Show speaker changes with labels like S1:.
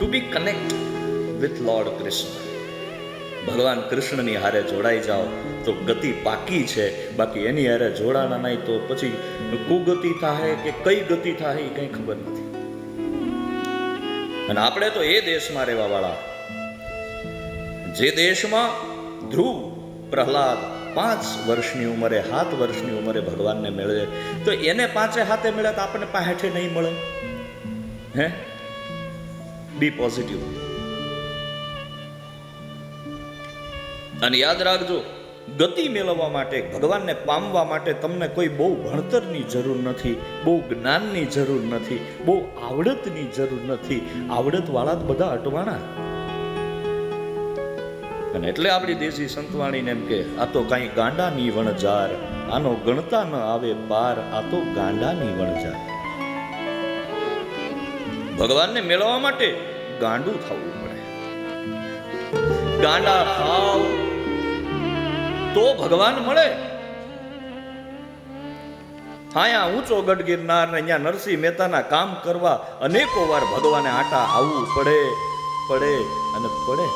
S1: To be connect with lord Krishna ભગવાન કૃષ્ણની હારે જોડાઈ જાઓ, તો ગતિ પાકી છે. બાકી એની હારે જોડાણા નહીં તો પછી કુગતિ થાય કે કઈ ગતિ થાય એ કંઈ ખબર નથી. અને આપણે તો એ દેશમાં રહેવા વાળા. જે દેશમાં ધ્રુવ પ્રહલાદ પાંચ વર્ષની ઉંમરે, સાત વર્ષની ઉંમરે ભગવાનને મેળવે, તો એને પાંચે હાથે મળે તો આપણને પાંઠે નહીં મળે? હે? બી પોઝિટિવ અને યાદ રાખજો, ગતિ મેળવવા માટે, ભગવાનને પામવા માટે તમને કોઈ બહુ ભણતરની જરૂર નથી, બહુ જ્ઞાનની જરૂર નથી, બહુ આવડતની જરૂર નથી. આવડતવાળા જ બધા અટવાણા. અને એટલે આપણી દેશી સંતવાણીને એમ કે, આ તો કાંઈ ગાંડાની વણજાર આનો ગણતા ન આવે પાર, આ તો ગાંડાની વણજાર ભગવાનને મેળવવા માટે ગાંડું થવું પડે. ગાંડા થાવ તો ભગવાન મળે. અહીંયા ઊંચો ગઢ ગિરનાર ને અહીંયા નરસિંહ મહેતાના કામ કરવા અનેકો વાર ભગવાને આટા આવવું પડે પડે અને પડે.